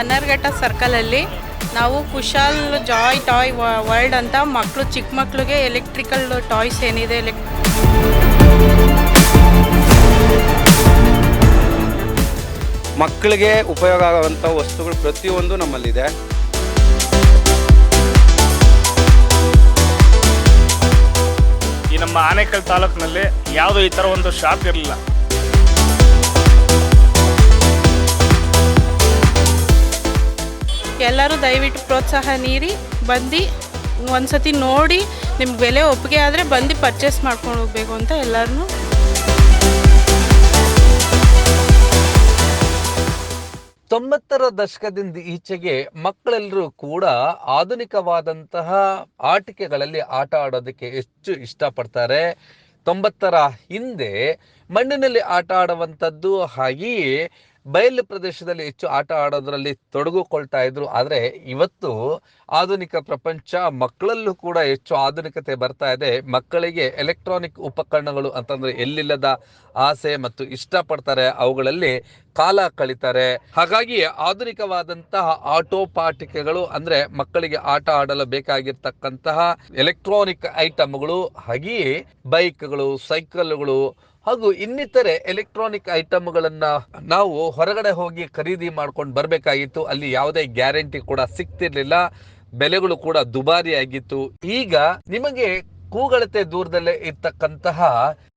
ಬನ್ನರ್ಘಟ್ಟ ಸರ್ಕಲಲ್ಲಿ ನಾವು Kushal Joy toy world ಅಂತ ಮಕ್ಕಳು ಚಿಕ್ಕ ಮಕ್ಕಳಿಗೆ ಎಲೆಕ್ಟ್ರಿಕಲ್ ಟಾಯ್ಸ್ ಏನಿದೆ ಎಲೆಕ್ ಮಕ್ಕಳಿಗೆ ಉಪಯೋಗ ಆಗುವಂಥ ವಸ್ತುಗಳು ಪ್ರತಿಯೊಂದು ನಮ್ಮಲ್ಲಿದೆ. ಈ ನಮ್ಮ ಆನೇಕಲ್ ತಾಲೂಕಿನಲ್ಲಿ ಯಾವುದೋ ಈ ಥರ ಒಂದು ಶಾಪ್ ಇರಲಿಲ್ಲ. ಎಲ್ಲರೂ ದಯವಿಟ್ಟು ಪ್ರೋತ್ಸಾಹ ನೀಡಿ, ಬಂದು ಒಂದ್ಸತಿ ನೋಡಿ ನಿಮ್ಗೆ ಬೆಲೆ ಒಪ್ಪಿಗೆ ಆದರೆ ಬಂದು ಪರ್ಚೇಸ್ ಮಾಡ್ಕೊಂಡು ಹೋಗ್ಬೇಕು ಅಂತ ಎಲ್ಲರನ್ನೂ ತೊಂಬತ್ತರ ದಶಕದಿಂದ ಈಚೆಗೆ ಮಕ್ಕಳೆಲ್ಲರೂ ಕೂಡ ಆಧುನಿಕವಾದಂತಹ ಆಟಿಕೆಗಳಲ್ಲಿ ಆಟ ಆಡೋದಕ್ಕೆ ಹೆಚ್ಚು ಇಷ್ಟಪಡ್ತಾರೆ. ತೊಂಬತ್ತರ ಹಿಂದೆ ಮಣ್ಣಿನಲ್ಲಿ ಆಟ ಆಡುವಂಥದ್ದು ಹಾಗೆಯೇ ಬಯಲು ಪ್ರದೇಶದಲ್ಲಿ ಹೆಚ್ಚು ಆಟ ಆಡೋದ್ರಲ್ಲಿ ತೊಡಗುಕೊಳ್ತಾ ಇದ್ರು. ಆದರೆ ಇವತ್ತು ಆಧುನಿಕ ಪ್ರಪಂಚ ಮಕ್ಕಳಲ್ಲೂ ಕೂಡ ಹೆಚ್ಚು ಆಧುನಿಕತೆ ಬರ್ತಾ ಇದೆ. ಮಕ್ಕಳಿಗೆ ಎಲೆಕ್ಟ್ರಾನಿಕ್ ಉಪಕರಣಗಳು ಅಂತಂದ್ರೆ ಎಲ್ಲಿಲ್ಲದ ಆಸೆ ಮತ್ತು ಇಷ್ಟಪಡ್ತಾರೆ, ಅವುಗಳಲ್ಲಿ ಕಾಲ ಕಳೀತಾರೆ. ಹಾಗಾಗಿ ಆಧುನಿಕವಾದಂತಹ ಆಟೋ ಪಾಟಿಕೆಗಳು ಅಂದ್ರೆ ಮಕ್ಕಳಿಗೆ ಆಟ ಆಡಲು ಬೇಕಾಗಿರ್ತಕ್ಕಂತಹ ಎಲೆಕ್ಟ್ರಾನಿಕ್ ಐಟಮ್ಗಳು, ಹಾಗೆಯೇ ಬೈಕ್ಗಳು, ಸೈಕಲ್ಗಳು ಹಾಗೂ ಇನ್ನಿತರೆ ಎಲೆಕ್ಟ್ರಾನಿಕ್ ಐಟಮ್ಗಳನ್ನ ನಾವು ಹೊರಗಡೆ ಹೋಗಿ ಖರೀದಿ ಮಾಡ್ಕೊಂಡು ಬರಬೇಕಾಗಿತ್ತು. ಅಲ್ಲಿ ಯಾವುದೇ ಗ್ಯಾರಂಟಿ ಕೂಡ ಸಿಗ್ತಿರ್ಲಿಲ್ಲ. ಬೆಲೆಗಳು ಕೂಡ ದುಬಾರಿ ಆಗಿತ್ತು. ಈಗ ನಿಮಗೆ ಕೂಗಳತೆ ದೂರದಲ್ಲೇ ಇರ್ತಕ್ಕಂತಹ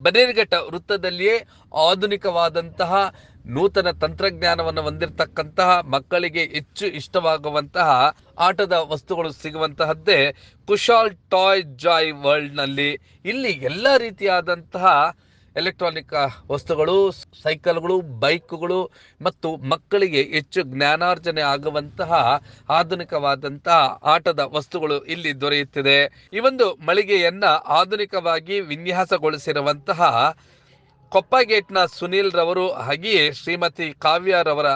ಬನ್ನೇರುಘಟ್ಟ ವೃತ್ತದಲ್ಲಿಯೇ ಆಧುನಿಕವಾದಂತಹ ನೂತನ ತಂತ್ರಜ್ಞಾನವನ್ನು ಹೊಂದಿರತಕ್ಕಂತಹ ಮಕ್ಕಳಿಗೆ ಹೆಚ್ಚು ಇಷ್ಟವಾಗುವಂತಹ ಆಟದ ವಸ್ತುಗಳು ಸಿಗುವಂತಹದ್ದೇ ಕುಶಾಲ್ ಟಾಯ್ ಜಾಯ್ ವರ್ಲ್ಡ್ನಲ್ಲಿ ಇಲ್ಲಿ ಎಲ್ಲ ರೀತಿಯಾದಂತಹ ಎಲೆಕ್ಟ್ರಾನಿಕ್ ವಸ್ತುಗಳು, ಸೈಕಲ್ಗಳು, ಬೈಕ್ಗಳು ಮತ್ತು ಮಕ್ಕಳಿಗೆ ಹೆಚ್ಚು ಜ್ಞಾನಾರ್ಜನೆ ಆಗುವಂತಹ ಆಧುನಿಕವಾದಂತಹ ಆಟದ ವಸ್ತುಗಳು ಇಲ್ಲಿ ದೊರೆಯುತ್ತಿದೆ. ಈ ಒಂದು ಮಳಿಗೆಯನ್ನ ಆಧುನಿಕವಾಗಿ ವಿನ್ಯಾಸಗೊಳಿಸಿರುವಂತಹ ಕೊಪ್ಪ ಗೇಟ್ನ ಸುನೀಲ್ ರವರು ಹಾಗೆಯೇ ಶ್ರೀಮತಿ ಕಾವ್ಯರವರ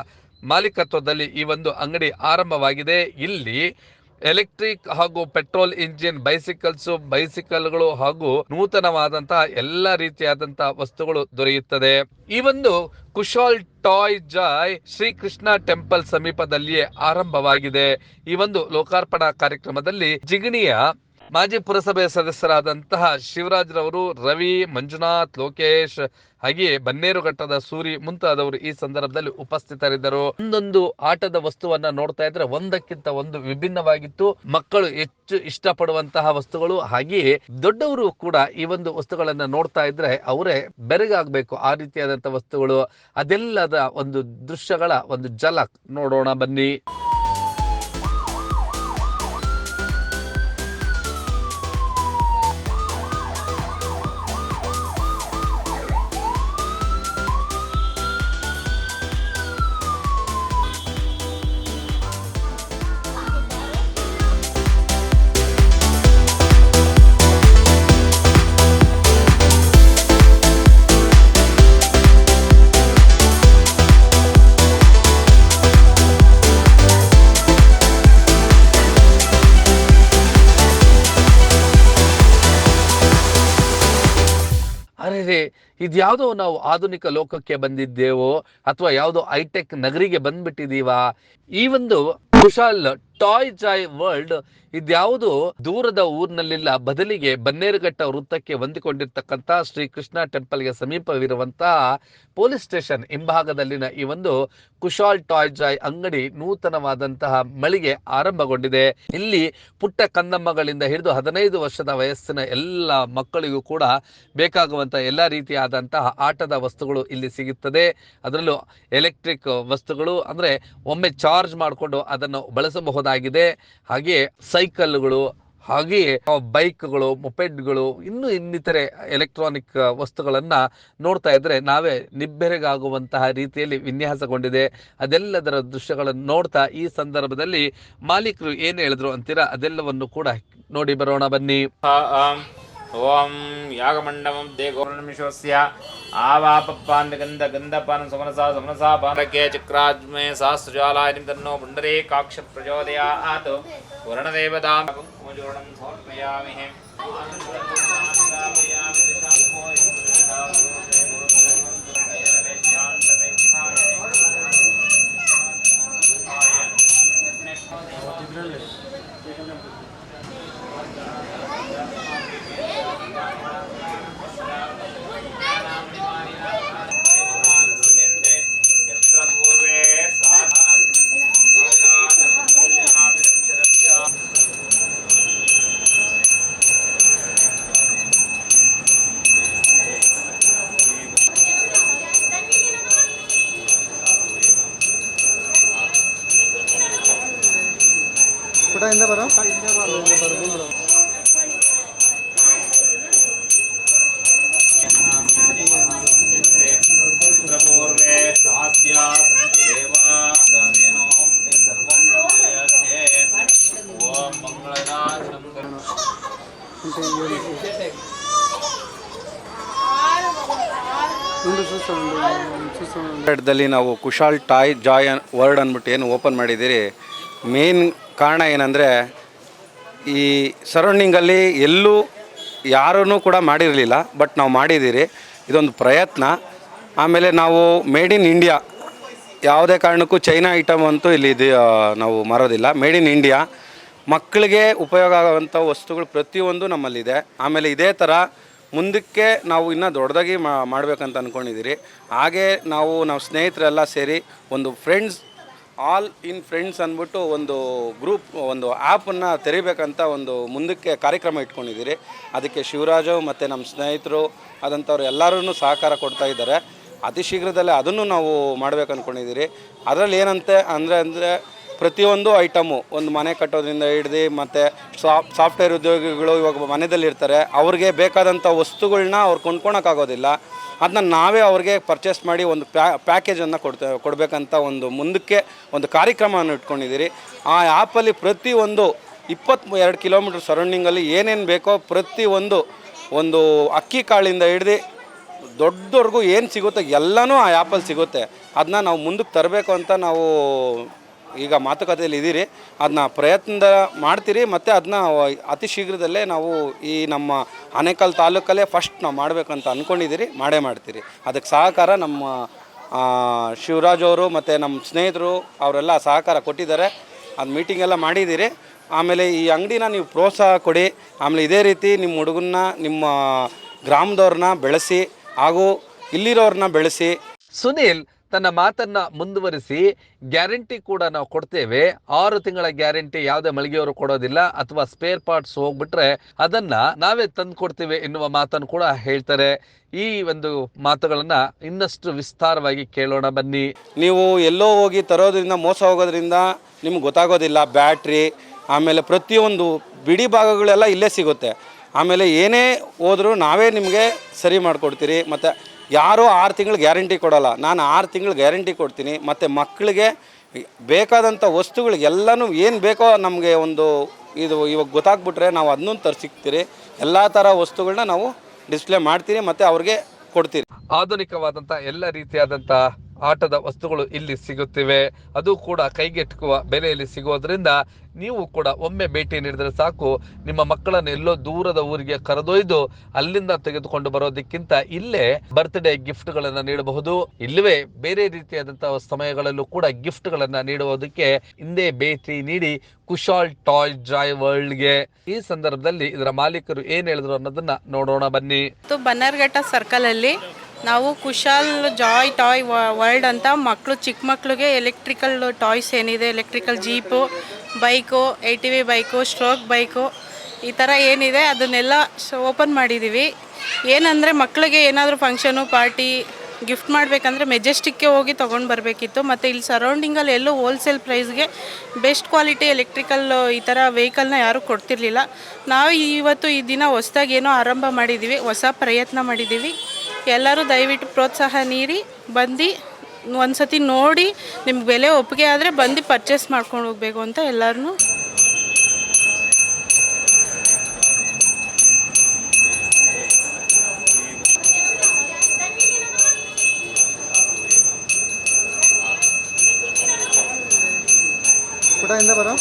ಮಾಲೀಕತ್ವದಲ್ಲಿ ಈ ಒಂದು ಅಂಗಡಿ ಆರಂಭವಾಗಿದೆ. ಇಲ್ಲಿ ಎಲೆಕ್ಟ್ರಿಕ್ ಹಾಗೂ ಪೆಟ್ರೋಲ್ ಇಂಜಿನ್, ಬೈಸಿಕಲ್ಸ್, ಬೈಸಿಕಲ್ಗಳು ಹಾಗೂ ನೂತನವಾದಂತಹ ಎಲ್ಲ ರೀತಿಯಾದಂತಹ ವಸ್ತುಗಳು ದೊರೆಯುತ್ತದೆ. ಈ ಒಂದು Kushal toy joy Srikrishna temple ಸಮೀಪದಲ್ಲಿಯೇ ಆರಂಭವಾಗಿದೆ. ಈ ಒಂದು ಲೋಕಾರ್ಪಣಾ ಕಾರ್ಯಕ್ರಮದಲ್ಲಿ ಜಿಗಣಿಯ ಮಾಜಿ ಪುರಸಭೆ ಸದಸ್ಯರಾದಂತಹ ಶಿವರಾಜ್ ರವರು ರವಿ, ಮಂಜುನಾಥ್, ಲೋಕೇಶ್ ಹಾಗೆಯೇ ಬನ್ನೇರುಘಟ್ಟದ ಸೂರಿ ಮುಂತಾದವರು ಈ ಸಂದರ್ಭದಲ್ಲಿ ಉಪಸ್ಥಿತರಿದ್ದರು. ಒಂದೊಂದು ಆಟದ ವಸ್ತುವನ್ನ ನೋಡ್ತಾ ಇದ್ರೆ ಒಂದಕ್ಕಿಂತ ಒಂದು ವಿಭಿನ್ನವಾಗಿತ್ತು. ಮಕ್ಕಳು ಹೆಚ್ಚು ಇಷ್ಟಪಡುವಂತಹ ವಸ್ತುಗಳು ಹಾಗೆಯೇ ದೊಡ್ಡವರು ಕೂಡ ಈ ಒಂದು ವಸ್ತುಗಳನ್ನ ನೋಡ್ತಾ ಇದ್ರೆ ಅವರೇ ಬೆರಗಾಗಬೇಕು ಆ ರೀತಿಯಾದಂತಹ ವಸ್ತುಗಳು. ಅದೆಲ್ಲದ ಒಂದು ದೃಶ್ಯಗಳ ಒಂದು ಜಲ ನೋಡೋಣ ಬನ್ನಿ. ಇದ್ಯಾವುದೋ ನಾವು ಆಧುನಿಕ ಲೋಕಕ್ಕೆ ಬಂದಿದ್ದೇವೋ ಅಥವಾ ಯಾವುದೋ ಹೈಟೆಕ್ ನಗರಿಗೆ ಬಂದ್ಬಿಟ್ಟಿದೀವಾ? ಈ ಒಂದು ಕುಶಾಲ್ ಟಾಯ್ ಜಾಯ್ ವರ್ಲ್ಡ್ ಇದ್ಯಾವುದು ದೂರದ ಊರಿನಲ್ಲಿಲ್ಲ. ಬದಲಿಗೆ ಬನ್ನೇರುಘಟ್ಟ ವೃತ್ತಕ್ಕೆ ಹೊಂದಿಕೊಂಡಿರ್ತಕ್ಕಂಥ ಶ್ರೀ ಕೃಷ್ಣ ಟೆಂಪಲ್ಗೆ ಸಮೀಪವಿರುವಂತಹ ಪೊಲೀಸ್ ಸ್ಟೇಷನ್ ಹಿಂಭಾಗದಲ್ಲಿನ ಈ ಒಂದು ಕುಶಾಲ್ ಟಾಯ್ ಜಾಯ್ ಅಂಗಡಿ ನೂತನವಾದಂತಹ ಮಳಿಗೆ ಆರಂಭಗೊಂಡಿದೆ. ಇಲ್ಲಿ ಪುಟ್ಟ ಕಂದಮ್ಮಗಳಿಂದ ಹಿಡಿದು ಹದಿನೈದು ವರ್ಷದ ವಯಸ್ಸಿನ ಎಲ್ಲ ಮಕ್ಕಳಿಗೂ ಕೂಡ ಬೇಕಾಗುವಂತಹ ಎಲ್ಲ ರೀತಿಯಾದಂತಹ ಆಟದ ವಸ್ತುಗಳು ಇಲ್ಲಿ ಸಿಗುತ್ತದೆ. ಅದರಲ್ಲೂ ಎಲೆಕ್ಟ್ರಿಕ್ ವಸ್ತುಗಳು ಅಂದ್ರೆ ಒಮ್ಮೆ ಚಾರ್ಜ್ ಮಾಡಿಕೊಂಡು ಅದನ್ನು ಬಳಸಬಹುದಾಗಿದೆ ಹಾಗೆಯೇ ಸೈಕಲ್ಗಳು ಹಾಗೆಯೇ ಬೈಕ್ಗಳು, ಮೊಪೆಡ್ಗಳು, ಇನ್ನು ಇನ್ನಿತರೆ ಎಲೆಕ್ಟ್ರಾನಿಕ್ ವಸ್ತುಗಳನ್ನ ನೋಡ್ತಾ ಇದ್ರೆ ನಾವೇ ನಿಬ್ಬೆರೆಗಾಗುವಂತಹ ರೀತಿಯಲ್ಲಿ ವಿನ್ಯಾಸಗೊಂಡಿದೆ. ಅದೆಲ್ಲದರ ದೃಶ್ಯಗಳನ್ನು ನೋಡ್ತಾ ಈ ಸಂದರ್ಭದಲ್ಲಿ ಮಾಲೀಕರು ಏನು ಹೇಳಿದ್ರು ಅಂತೀರಾ? ಅದೆಲ್ಲವನ್ನು ಕೂಡ ನೋಡಿ ಬರೋಣ ಬನ್ನಿ. ఓం యాగమండమం దే గౌరమిషోస్య ఆవాపప్పాంత గంధపాన సమనసా సమనసా పానకే చక్రాజ్మే సాస్త్రజాలాయం తన్నో పుండరే కాక్ష ప్రచోదయాత్ వరుణదేవతాం సమర్పయామి. ದಲ್ಲಿ ನಾವು ಕುಶಾಲ್ ಟಾಯ್ ಜಾಯ್ ವರ್ಡ್ ಅಂದ್ಬಿಟ್ಟು ಏನು ಓಪನ್ ಮಾಡಿದ್ದೀರಿ. ಮೇನ್ ಕಾರಣ ಏನಂದರೆ, ಈ ಸರೌಂಡಿಂಗಲ್ಲಿ ಎಲ್ಲೂ ಯಾರೂ ಕೂಡ ಮಾಡಿರಲಿಲ್ಲ, ಬಟ್ ನಾವು ಮಾಡಿದ್ದೀರಿ. ಇದೊಂದು ಪ್ರಯತ್ನ. ಆಮೇಲೆ ನಾವು ಮೇಡ್ ಇನ್ ಇಂಡಿಯಾ. ಯಾವುದೇ ಕಾರಣಕ್ಕೂ ಚೈನಾ ಐಟಮ್ ಅಂತೂ ಇಲ್ಲಿ ಇದು ನಾವು ಮಾರೋದಿಲ್ಲ. Made in India. ಮಕ್ಕಳಿಗೆ ಉಪಯೋಗ ಆಗುವಂಥ ವಸ್ತುಗಳು ಪ್ರತಿಯೊಂದು ನಮ್ಮಲ್ಲಿದೆ. ಆಮೇಲೆ ಇದೇ ಥರ ಮುಂದಕ್ಕೆ ನಾವು ಇನ್ನೂ ದೊಡ್ಡದಾಗಿ ಮಾಡಬೇಕಂತ ಅಂದ್ಕೊಂಡಿದ್ದೀರಿ ಹಾಗೆ ನಾವು ನಾವು ಸ್ನೇಹಿತರೆಲ್ಲ ಸೇರಿ ಒಂದು ಫ್ರೆಂಡ್ಸ್ ಆಲ್ ಇನ್ ಫ್ರೆಂಡ್ಸ್ ಅಂದ್ಬಿಟ್ಟು ಒಂದು ಗ್ರೂಪ್ ಒಂದು ಆ್ಯಪನ್ನು ತೆರಿಬೇಕಂತ ಒಂದು ಮುಂದಕ್ಕೆ ಕಾರ್ಯಕ್ರಮ ಇಟ್ಕೊಂಡಿದ್ದೀರಿ. ಅದಕ್ಕೆ ಶಿವರಾಜು ಮತ್ತು ನಮ್ಮ ಸ್ನೇಹಿತರು ಆದಂಥವ್ರು ಎಲ್ಲರೂ ಸಹಕಾರ ಕೊಡ್ತಾ ಇದ್ದಾರೆ. ಅತಿ ಶೀಘ್ರದಲ್ಲೇ ಅದನ್ನು ನಾವು ಮಾಡ್ಬೇಕು ಅಂದ್ಕೊಂಡಿದ್ದೀರಿ ಅದರಲ್ಲಿ ಏನಂತೆ ಅಂದರೆ ಅಂದರೆ ಪ್ರತಿಯೊಂದು ಐಟಮು ಒಂದು ಮನೆ ಕಟ್ಟೋದ್ರಿಂದ ಹಿಡ್ದು ಮತ್ತು ಸಾಫ್ ಸಾಫ್ಟ್ವೇರ್ ಉದ್ಯೋಗಿಗಳು ಇವಾಗ ಮನೆಯಲ್ಲಿ ಇರ್ತಾರೆ ಅವ್ರಿಗೆ ಬೇಕಾದಂಥ ವಸ್ತುಗಳನ್ನ ಅವ್ರು ಕೊಂಡ್ಕೊಳಕ್ಕಾಗೋದಿಲ್ಲ. ಅದನ್ನ ನಾವೇ ಅವ್ರಿಗೆ ಪರ್ಚೇಸ್ ಮಾಡಿ ಒಂದು ಪ್ಯಾ ಪ್ಯಾಕೇಜನ್ನು ಕೊಡ್ತೇವೆ ಕೊಡಬೇಕಂತ ಒಂದು ಮುಂದಕ್ಕೆ ಒಂದು ಕಾರ್ಯಕ್ರಮವನ್ನು ಇಟ್ಕೊಂಡಿದ್ದೀರಿ. ಆ ಆ್ಯಪಲ್ಲಿ ಪ್ರತಿಯೊಂದು ಇಪ್ಪತ್ತ್, ಎರಡು ಕಿಲೋಮೀಟ್ರ್ ಸರೌಂಡಿಂಗಲ್ಲಿ ಏನೇನು ಬೇಕೋ ಪ್ರತಿಯೊಂದು ಒಂದು ಅಕ್ಕಿ ಕಾಳಿಂದ ಹಿಡ್ದು ದೊಡ್ಡವ್ರಿಗೂ ಏನು ಸಿಗುತ್ತೆ ಎಲ್ಲನೂ ಆ ಆ್ಯಪಲ್ಲಿ ಸಿಗುತ್ತೆ. ಅದನ್ನ ನಾವು ಮುಂದಕ್ಕೆ ತರಬೇಕು ಅಂತ ನಾವು ಈಗ ಮಾತುಕತೆಯಲ್ಲಿ ಇದ್ದೀರಿ. ಅದನ್ನ ಪ್ರಯತ್ನ ಮಾಡ್ತೀರಿ ಮತ್ತು ಅದನ್ನ ಅತಿ ಶೀಘ್ರದಲ್ಲೇ ನಾವು ಈ ನಮ್ಮ ಆನೇಕಲ್ ತಾಲೂಕಲ್ಲೇ ಫಸ್ಟ್ ನಾವು ಮಾಡಬೇಕಂತ ಅಂದ್ಕೊಂಡಿದ್ದೀರಿ ಮಾಡೇ ಮಾಡ್ತೀರಿ. ಅದಕ್ಕೆ ಸಹಕಾರ ನಮ್ಮ ಶಿವರಾಜ್ ಅವರು ಮತ್ತು ನಮ್ಮ ಸ್ನೇಹಿತರು ಅವರೆಲ್ಲ ಸಹಕಾರ ಕೊಟ್ಟಿದ್ದಾರೆ. ಅದು ಮೀಟಿಂಗ್ ಎಲ್ಲ ಮಾಡಿದ್ದೀರಿ. ಆಮೇಲೆ ಈ ಅಂಗಡಿನ ನೀವು ಪ್ರೋತ್ಸಾಹ ಕೊಡಿ. ಆಮೇಲೆ ಇದೇ ರೀತಿ ನಿಮ್ಮ ಹುಡುಗನ್ನ, ನಿಮ್ಮ ಗ್ರಾಮದವ್ರನ್ನ ಬೆಳೆಸಿ ಹಾಗೂ ಇಲ್ಲಿರೋರನ್ನ ಬೆಳೆಸಿ. ಸುನೀಲ್ ತನ್ನ ಮಾತನ್ನ ಮುಂದುವರಿಸಿ ಗ್ಯಾರಂಟಿ ಕೂಡ ನಾವು ಕೊಡ್ತೇವೆ. ಆರು ತಿಂಗಳ ಗ್ಯಾರಂಟಿ ಯಾವುದೇ ಮಳಿಗೆಯವರು ಕೊಡೋದಿಲ್ಲ ಅಥವಾ ಸ್ಪೇರ್ ಪಾರ್ಟ್ಸ್ ಹೋಗ್ಬಿಟ್ರೆ ಅದನ್ನ ನಾವೇ ತಂದು ಕೊಡ್ತೇವೆ ಎನ್ನುವ ಮಾತನ್ನು ಕೂಡ ಹೇಳ್ತಾರೆ. ಈ ಒಂದು ಮಾತುಗಳನ್ನ ಇನ್ನಷ್ಟು ವಿಸ್ತಾರವಾಗಿ ಕೇಳೋಣ ಬನ್ನಿ. ನೀವು ಎಲ್ಲೋ ಹೋಗಿ ತರೋದ್ರಿಂದ, ಮೋಸ ಹೋಗೋದ್ರಿಂದ ನಿಮ್ಗೆ ಗೊತ್ತಾಗೋದಿಲ್ಲ, ಬ್ಯಾಟ್ರಿ, ಆಮೇಲೆ ಪ್ರತಿಯೊಂದು ಬಿಡಿ ಭಾಗಗಳೆಲ್ಲ ಇಲ್ಲೇ ಸಿಗುತ್ತೆ. ಆಮೇಲೆ ಏನೇ ಹೋದರೂ ನಾವೇ ನಿಮಗೆ ಸರಿ ಮಾಡಿಕೊಡ್ತೀರಿ. ಮತ್ತು ಯಾರೂ ಆರು ತಿಂಗಳು ಗ್ಯಾರಂಟಿ ಕೊಡೋಲ್ಲ. ನಾನು ಆರು ತಿಂಗಳು ಗ್ಯಾರಂಟಿ ಕೊಡ್ತೀನಿ, ಮತ್ತು ಮಕ್ಕಳಿಗೆ ಬೇಕಾದಂಥ ವಸ್ತುಗಳು ಎಲ್ಲನೂ ಏನು ಬೇಕೋ ನಮಗೆ ಒಂದು ಇದು ಇವಾಗ ಗೊತ್ತಾಗ್ಬಿಟ್ರೆ ನಾವು ಅದನ್ನೂ ತರಿಸಿಕ್ತೀರಿ ಎಲ್ಲ ಥರ ವಸ್ತುಗಳನ್ನ ನಾವು ಡಿಸ್ಪ್ಲೇ ಮಾಡ್ತೀರಿ, ಮತ್ತು ಅವ್ರಿಗೆ ಕೊಡ್ತೀರಿ. ಆಧುನಿಕವಾದಂಥ ಎಲ್ಲ ರೀತಿಯಾದಂತ ಆಟದ ವಸ್ತುಗಳು ಇಲ್ಲಿ ಸಿಗುತ್ತಿವೆ. ಅದು ಕೂಡ ಕೈಗೆಟುಕುವ ಬೆಲೆಯಲ್ಲಿ ಸಿಗೋದ್ರಿಂದ ನೀವು ಕೂಡ ಒಮ್ಮೆ ಭೇಟಿ ನೀಡಿದರೆ ಸಾಕು. ನಿಮ್ಮ ಮಕ್ಕಳನ್ನು ಎಲ್ಲೋ ದೂರದ ಊರಿಗೆ ಕರೆದೊಯ್ದು ಅಲ್ಲಿಂದ ತೆಗೆದುಕೊಂಡು ಬರೋದಕ್ಕಿಂತ ಇಲ್ಲೇ ಬರ್ತ್ಡೇ ಗಿಫ್ಟ್ ಗಳನ್ನ ನೀಡಬಹುದು. ಇಲ್ಲವೇ ಬೇರೆ ರೀತಿಯಾದಂತಹ ಸಮಯಗಳಲ್ಲೂ ಕೂಡ ಗಿಫ್ಟ್ ಗಳನ್ನ ನೀಡುವುದಕ್ಕೆ ಹಿಂದೆ ಭೇಟಿ ನೀಡಿ ಕುಶಾಲ್ ಟಾಯ್ ಜಾಯ್ ವರ್ಲ್ಡ್ಗೆ. ಈ ಸಂದರ್ಭದಲ್ಲಿ ಇದರ ಮಾಲೀಕರು ಏನ್ ಹೇಳಿದ್ರು ಅನ್ನೋದನ್ನ ನೋಡೋಣ ಬನ್ನಿ. ಬನ್ನರ್ಘಟ್ಟ ಸರ್ಕಲ್ ಸರ್ಕಲಲ್ಲಿ ನಾವು ಕುಶಾಲ್ ಜಾಯ್ ಟಾಯ್ ವರ್ಲ್ಡ್ ಅಂತ ಮಕ್ಕಳು ಚಿಕ್ಕ ಮಕ್ಕಳಿಗೆ ಎಲೆಕ್ಟ್ರಿಕಲ್ ಟಾಯ್ಸ್ ಏನಿದೆ, electrical jeep, bike A T V bike, stroke bike, ಈ ಥರ ಏನಿದೆ ಅದನ್ನೆಲ್ಲ ಓಪನ್ ಮಾಡಿದ್ದೀವಿ. ಏನಂದರೆ ಮಕ್ಕಳಿಗೆ ಏನಾದರೂ ಫಂಕ್ಷನು, ಪಾರ್ಟಿ, ಗಿಫ್ಟ್ ಮಾಡಬೇಕಂದ್ರೆ ಮೆಜೆಸ್ಟಿಕ್ಗೆ ಹೋಗಿ ತೊಗೊಂಡು ಬರಬೇಕಿತ್ತು. ಮತ್ತು ಇಲ್ಲಿ ಸರೌಂಡಿಂಗಲ್ಲಿ ಎಲ್ಲೂ ಹೋಲ್ಸೇಲ್ ಪ್ರೈಸ್ಗೆ ಬೆಸ್ಟ್ ಕ್ವಾಲಿಟಿ ಎಲೆಕ್ಟ್ರಿಕಲ್ ಈ ಥರ ವೆಹಿಕಲ್ನ ಯಾರೂ ಕೊಡ್ತಿರ್ಲಿಲ್ಲ. ನಾವು ಇವತ್ತು ಈ ದಿನ ಹೊಸ್ದಾಗಿ ಏನೋ ಆರಂಭ ಮಾಡಿದ್ದೀವಿ, ಹೊಸ ಪ್ರಯತ್ನ ಮಾಡಿದ್ದೀವಿ. ಎಲ್ಲರೂ ದಯವಿಟ್ಟು ಪ್ರೋತ್ಸಾಹ ನೀಡಿ, ಬಂದು ಒಂದು ಸತಿ ನೋಡಿ ನಿಮ್ಗೆ ಬೆಲೆ ಒಪ್ಪಿಗೆ ಆದರೆ ಬಂದು ಪರ್ಚೇಸ್ ಮಾಡ್ಕೊಂಡು ಹೋಗ್ಬೇಕು ಅಂತ ಎಲ್ಲರನ್ನೂ ಬರೋ?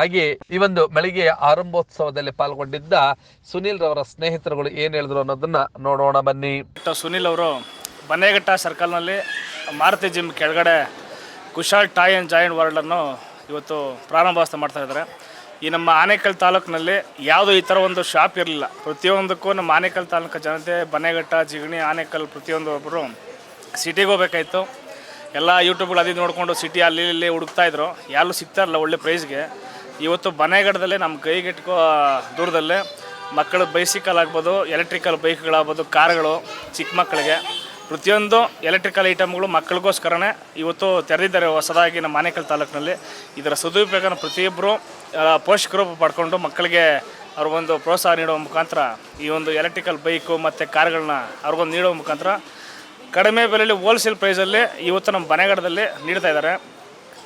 ಹಾಗೆ ಈ ಒಂದು ಮಳಿಗೆಯ ಆರಂಭೋತ್ಸವದಲ್ಲಿ ಪಾಲ್ಗೊಂಡಿದ್ದ ಸುನಿಲ್ ರವರ ಸ್ನೇಹಿತರುಗಳು ಏನ್ ಹೇಳಿದ್ರು ಅನ್ನೋದನ್ನ ನೋಡೋಣ ಬನ್ನಿ. ಸುನಿಲ್ ಅವರು ಬನ್ನೇಘಟ್ಟ ಸರ್ಕಲ್ನಲ್ಲಿ ಮಾರುತಿ ಜಿಮ್ ಕೆಳಗಡೆ ಕುಶಾಲ್ ಟಾಯ್ ಆ್ಯಂಡ್ ಜಾಯಿಂಟ್ ವರ್ಲ್ಡನ್ನು ಇವತ್ತು ಪ್ರಾರಂಭೋತ್ಸವ ಮಾಡ್ತಾ ಇದ್ದಾರೆ. ಈ ನಮ್ಮ ಆನೇಕಲ್ ತಾಲೂಕಿನಲ್ಲಿ ಯಾವುದೋ ಈ ಥರ ಒಂದು ಶಾಪ್ ಇರಲಿಲ್ಲ. ಪ್ರತಿಯೊಂದಕ್ಕೂ ನಮ್ಮ ಆನೇಕಲ್ ತಾಲೂಕು ಜನತೆ ಬನ್ನೇಘಟ್ಟ, ಜಿಗಣಿ, ಆನೇಕಲ್ ಪ್ರತಿಯೊಂದು ಒಬ್ಬರು ಸಿಟಿಗೆ ಹೋಗ್ಬೇಕಾಯಿತು. ಎಲ್ಲ ಯೂಟ್ಯೂಬ್ಗಳು ಅದಿದ್ದು ನೋಡಿಕೊಂಡು ಸಿಟಿ ಅಲ್ಲಿ ಇಲ್ಲಿ ಹುಡುಕ್ತಾ ಇದ್ರು. ಯಾರು ಸಿಗ್ತಾ ಇರಲ್ಲ ಒಳ್ಳೆ ಪ್ರೈಸ್ಗೆ ಇವತ್ತು ಮನೆಗಡದಲ್ಲೇ ನಮ್ಮ ಕೈಗೆಟ್ಕೋ ದೂರದಲ್ಲೇ ಮಕ್ಕಳು ಬೈಸಿಕಲ್ ಆಗ್ಬೋದು ಎಲೆಕ್ಟ್ರಿಕಲ್ ಬೈಕ್ಗಳಾಗ್ಬೋದು ಕಾರ್ಗಳು ಚಿಕ್ಕ ಮಕ್ಕಳಿಗೆ. ಪ್ರತಿಯೊಂದು ಎಲೆಕ್ಟ್ರಿಕಲ್ ಐಟಮ್ಗಳು ಮಕ್ಕಳಿಗೋಸ್ಕರನೇ ಇವತ್ತು ತೆರೆದಿದ್ದಾರೆ ಹೊಸದಾಗಿ ನಮ್ಮ ಮಾನೇಕಲ್ ತಾಲೂಕಿನಲ್ಲಿ. ಇದರ ಸದುಪಯೋಗನ ಪ್ರತಿಯೊಬ್ಬರು ಪೋಷಕರು ಪಡ್ಕೊಂಡು ಮಕ್ಕಳಿಗೆ ಅವ್ರಿಗೊಂದು ಪ್ರೋತ್ಸಾಹ ನೀಡುವ ಮುಖಾಂತರ ಈ ಒಂದು ಎಲೆಕ್ಟ್ರಿಕಲ್ ಬೈಕು ಮತ್ತು ಕಾರ್ಗಳನ್ನ ಅವ್ರಿಗೊಂದು ನೀಡುವ ಮುಖಾಂತರ ಕಡಿಮೆ ಬೆಲೆಯಲ್ಲಿ ಹೋಲ್ಸೇಲ್ ಪ್ರೈಸಲ್ಲಿ ಇವತ್ತು ನಮ್ಮ ಬನೆಗಡದಲ್ಲಿ ನೀಡ್ತಾ ಇದ್ದಾರೆ.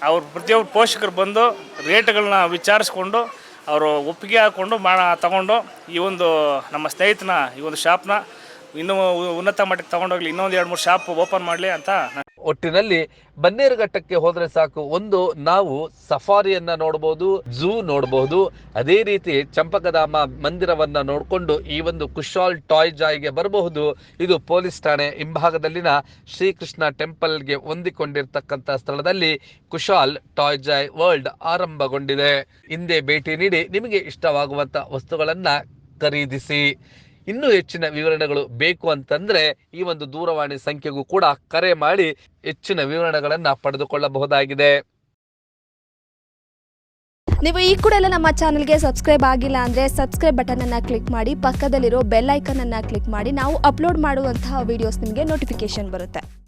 ಅವ್ರು ಪ್ರತಿಯೊಬ್ಬರು ಪೋಷಕರು ಬಂದು ರೇಟ್ಗಳನ್ನ ವಿಚಾರಿಸ್ಕೊಂಡು ಅವರು ಒಪ್ಪಿಗೆ ಹಾಕ್ಕೊಂಡು ಮಾ ತಗೊಂಡು ಈ ಒಂದು ನಮ್ಮ ಸ್ನೇಹಿತನ ಈ ಒಂದು ಶಾಪ್ನ ಇನ್ನೂ ಉನ್ನತ ಮಟ್ಟಕ್ಕೆ ತಗೊಂಡೋಗ್ಲಿ, ಇನ್ನೊಂದು ಎರಡು ಮೂರು ಶಾಪ್ ಓಪನ್ ಮಾಡಲಿ ಅಂತ ಒಟ್ಟಿನಲ್ಲಿ ಬನ್ನೇರುಘಟ್ಟಕ್ಕೆ ಹೋದ್ರೆ ಸಾಕು. ಒಂದು, ನಾವು ಸಫಾರಿಯನ್ನ ನೋಡಬಹುದು ಝೂ ನೋಡಬಹುದು ಅದೇ ರೀತಿ ಚಂಪಕಧಾಮ ಮಂದಿರವನ್ನ ನೋಡಿಕೊಂಡು ಈ ಒಂದು ಕುಶಾಲ್ ಟಾಯ್ ಜಾಯ್ಗೆ ಬರಬಹುದು. ಇದು ಪೊಲೀಸ್ ಠಾಣೆ ಹಿಂಭಾಗದಲ್ಲಿನ ಶ್ರೀಕೃಷ್ಣ ಟೆಂಪಲ್ಗೆ ಹೊಂದಿಕೊಂಡಿರ್ತಕ್ಕಂಥ ಸ್ಥಳದಲ್ಲಿ ಕುಶಾಲ್ ಟಾಯ್ ಜಾಯ್ ವರ್ಲ್ಡ್ ಆರಂಭಗೊಂಡಿದೆ. ಹಿಂದೆ ಭೇಟಿ ನೀಡಿ ನಿಮಗೆ ಇಷ್ಟವಾಗುವಂತ ವಸ್ತುಗಳನ್ನ ಖರೀದಿಸಿ. ಇನ್ನೂ ಹೆಚ್ಚಿನ ವಿವರಣೆಗಳು ಬೇಕು ಅಂತಂದ್ರೆ ಈ ಒಂದು ದೂರವಾಣಿ ಸಂಖ್ಯೆಗೂ ಕೂಡ ಕರೆ ಮಾಡಿ ಹೆಚ್ಚಿನ ವಿವರಣೆಗಳನ್ನ ಪಡೆದುಕೊಳ್ಳಬಹುದಾಗಿದೆ. ನೀವು ಈ ಕೂಡ ಎಲ್ಲ ನಮ್ಮ ಚಾನಲ್ಗೆ ಸಬ್ಸ್ಕ್ರೈಬ್ ಆಗಿಲ್ಲ ಅಂದರೆ ಸಬ್ಸ್ಕ್ರೈಬ್ ಬಟನನ್ನು ಕ್ಲಿಕ್ ಮಾಡಿ, ಪಕ್ಕದಲ್ಲಿರೋ ಬೆಲ್ ಐಕನನ್ನು ಕ್ಲಿಕ್ ಮಾಡಿ, ನಾವು ಅಪ್ಲೋಡ್ ಮಾಡುವಂತಹ ವಿಡಿಯೋಸ್ ನಿಮಗೆ ನೋಟಿಫಿಕೇಶನ್ ಬರುತ್ತೆ.